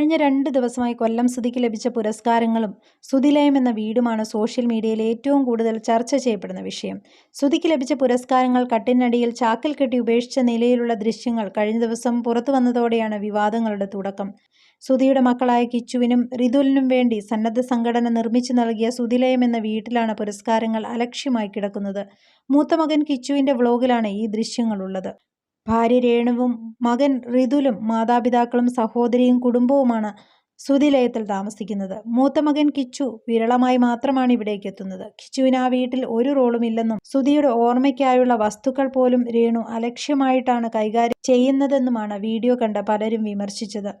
കഴിഞ്ഞ രണ്ട് ദിവസമായി കൊല്ലം സുധിക്ക് ലഭിച്ച പുരസ്കാരങ്ങളും സുധിലയം എന്ന വീടുമാണ് സോഷ്യൽ മീഡിയയിൽ ഏറ്റവും കൂടുതൽ ചർച്ച ചെയ്യപ്പെടുന്ന വിഷയം. സുധിക്ക് ലഭിച്ച പുരസ്കാരങ്ങൾ കട്ടിനടിയിൽ ചാക്കിൽ കെട്ടി ഉപേക്ഷിച്ച നിലയിലുള്ള ദൃശ്യങ്ങൾ കഴിഞ്ഞ ദിവസം പുറത്തു വന്നതോടെയാണ് വിവാദങ്ങളുടെ തുടക്കം. സുധിയുടെ മക്കളായ കിച്ചുവിനും റിതുലിനും വേണ്ടി സന്നദ്ധ സംഘടന നിർമ്മിച്ചു നൽകിയ സുധിലയം എന്ന വീട്ടിലാണ് പുരസ്കാരങ്ങൾ അലക്ഷ്യമായി കിടക്കുന്നത്. മൂത്ത മകൻ കിച്ചുവിന്റെ വ്ളോഗിലാണ് ഈ ദൃശ്യങ്ങളുള്ളത്. ഭാര്യ രേണുവും മകൻ റിതുലും മാതാപിതാക്കളും സഹോദരിയും കുടുംബവുമാണ് സുതിലയത്തിൽ താമസിക്കുന്നത്. മൂത്ത മകൻ കിച്ചു വിരളമായി മാത്രമാണ് ഇവിടേക്ക് എത്തുന്നത്. കിച്ചുവിന് ആ വീട്ടിൽ ഒരു റോളും ഇല്ലെന്നും സുതിയുടെ ഓർമ്മയ്ക്കായുള്ള വസ്തുക്കൾ പോലും രേണു അലക്ഷ്യമായിട്ടാണ് കൈകാര്യം ചെയ്യുന്നതെന്നുമാണ് വീഡിയോ കണ്ട പലരും വിമർശിച്ചത്.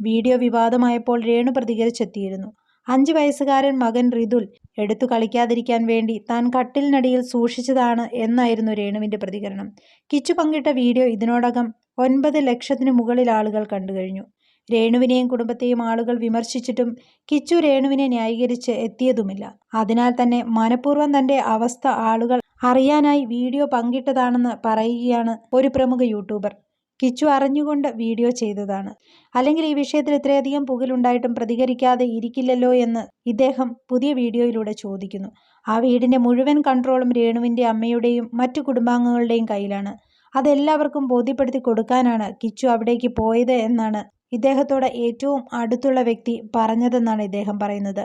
വീഡിയോ വിവാദമായപ്പോൾ രേണു പ്രതികരിച്ചെത്തിയിരുന്നു. അഞ്ച് വയസ്സുകാരൻ മകൻ റിതുൽ എടുത്തു കളിക്കാതിരിക്കാൻ വേണ്ടി താൻ കട്ടിലിനടിയിൽ സൂക്ഷിച്ചതാണ് എന്നായിരുന്നു രേണുവിന്റെ പ്രതികരണം. കിച്ചു പങ്കിട്ട വീഡിയോ ഇതിനോടകം ഒൻപത് ലക്ഷത്തിന് മുകളിൽ ആളുകൾ കണ്ടു കഴിഞ്ഞു. രേണുവിനെയും കുടുംബത്തെയും ആളുകൾ വിമർശിച്ചിട്ടും കിച്ചു രേണുവിനെ ന്യായീകരിച്ച് എത്തിയതുമില്ല. അതിനാൽ തന്നെ മനഃപൂർവം തന്റെ അവസ്ഥ ആളുകൾ അറിയാനായി വീഡിയോ പങ്കിട്ടതാണെന്ന് പറയുകയാണ് ഒരു പ്രമുഖ യൂട്യൂബർ. കിച്ചു അറിഞ്ഞുകൊണ്ട് വീഡിയോ ചെയ്തതാണ്. അല്ലെങ്കിൽ ഈ വിഷയത്തിൽ ഇത്രയധികം പുകലുണ്ടായിട്ടും പ്രതികരിക്കാതെ ഇരിക്കില്ലല്ലോ എന്ന് ഇദ്ദേഹം പുതിയ വീഡിയോയിലൂടെ ചോദിക്കുന്നു. ആ വീടിന്റെ മുഴുവൻ കൺട്രോളും രേണുവിന്റെ അമ്മയുടെയും മറ്റു കുടുംബാംഗങ്ങളുടെയും കയ്യിലാണ്. അതെല്ലാവർക്കും ബോധ്യപ്പെടുത്തി കൊടുക്കാനാണ് കിച്ചു അവിടേക്ക് പോയത് എന്നാണ് ഇദ്ദേഹത്തോട് ഏറ്റവും അടുത്തുള്ള വ്യക്തി പറഞ്ഞതെന്നാണ് ഇദ്ദേഹം പറയുന്നത്.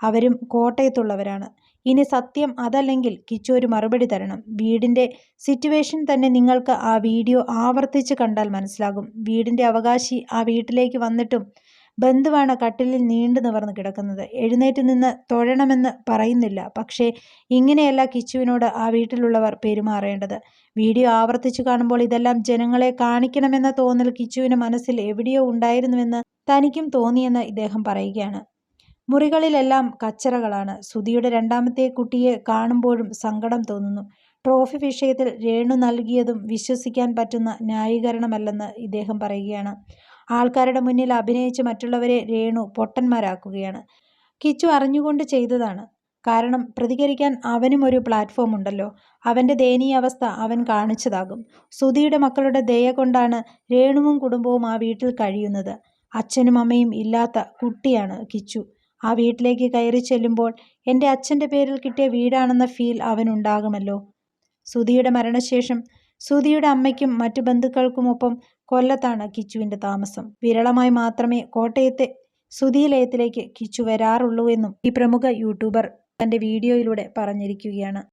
അവരും കോട്ടയത്തുള്ളവരാണ്. ഇനി സത്യം അതല്ലെങ്കിൽ കിച്ചു ഒരു മറുപടി തരണം. വീടിന്റെ സിറ്റുവേഷൻ തന്നെ നിങ്ങൾക്ക് ആ വീഡിയോ ആവർത്തിച്ച് കണ്ടാൽ മനസ്സിലാകും. വീടിന്റെ അവകാശി ആ വീട്ടിലേക്ക് വന്നിട്ടും ബന്ധുവാണ് കട്ടിലിൽ നീണ്ടു നിവർന്ന് കിടക്കുന്നത്. എഴുന്നേറ്റ് നിന്ന് തൊഴണമെന്ന് പറയുന്നില്ല. പക്ഷേ ഇങ്ങനെയല്ല കിച്ചുവിനോട് ആ വീട്ടിലുള്ളവർ പെരുമാറേണ്ടത്. വീഡിയോ ആവർത്തിച്ചു കാണുമ്പോൾ ഇതെല്ലാം ജനങ്ങളെ കാണിക്കണമെന്ന തോന്നൽ കിച്ചുവിന് മനസ്സിൽ എവിടെയോ ഉണ്ടായിരുന്നുവെന്ന് തനിക്കും തോന്നിയെന്ന് ഇദ്ദേഹം പറയുകയാണ്. മുറികളിലെല്ലാം കച്ചറകളാണ്. സുധിയുടെ രണ്ടാമത്തെ കുട്ടിയെ കാണുമ്പോഴും സങ്കടം തോന്നുന്നു. ട്രോഫി വിഷയത്തിൽ രേണു നൽകിയതും വിശ്വസിക്കാൻ പറ്റുന്ന ന്യായീകരണമല്ലെന്ന് ഇദ്ദേഹം പറയുകയാണ്. ആൾക്കാരുടെ മുന്നിൽ അഭിനയിച്ച് മറ്റുള്ളവരെ രേണു പൊട്ടന്മാരാക്കുകയാണ്. കിച്ചു അറിഞ്ഞുകൊണ്ട് ചെയ്തതാണ്. കാരണം പ്രതികരിക്കാൻ അവനും ഒരു പ്ലാറ്റ്ഫോം ഉണ്ടല്ലോ. അവന്റെ ദയനീയാവസ്ഥ അവൻ കാണിച്ചതാകും. സുധിയുടെ മക്കളുടെ ദയ കൊണ്ടാണ് രേണുവും കുടുംബവും ആ വീട്ടിൽ കഴിയുന്നത്. അച്ഛനും അമ്മയും ഇല്ലാത്ത കുട്ടിയാണ് കിച്ചു. ആ വീട്ടിലേക്ക് കയറി ചെല്ലുമ്പോൾ എന്റെ അച്ഛന്റെ പേരിൽ കിട്ടിയ വീടാണെന്ന ഫീൽ അവനുണ്ടാകുമല്ലോ. സുധിയുടെ മരണശേഷം സുധിയുടെ അമ്മയ്ക്കും മറ്റു ബന്ധുക്കൾക്കുമൊപ്പം കൊല്ലത്താണ് കിച്ചുവിന്റെ താമസം. വിരളമായി മാത്രമേ കോട്ടയത്തെ സുധിലയത്തിലേക്ക് കിച്ചു വരാറുള്ളൂ എന്നും ഈ പ്രമുഖ യൂട്യൂബർ തന്റെ വീഡിയോയിലൂടെ പറഞ്ഞിരിക്കുകയാണ്.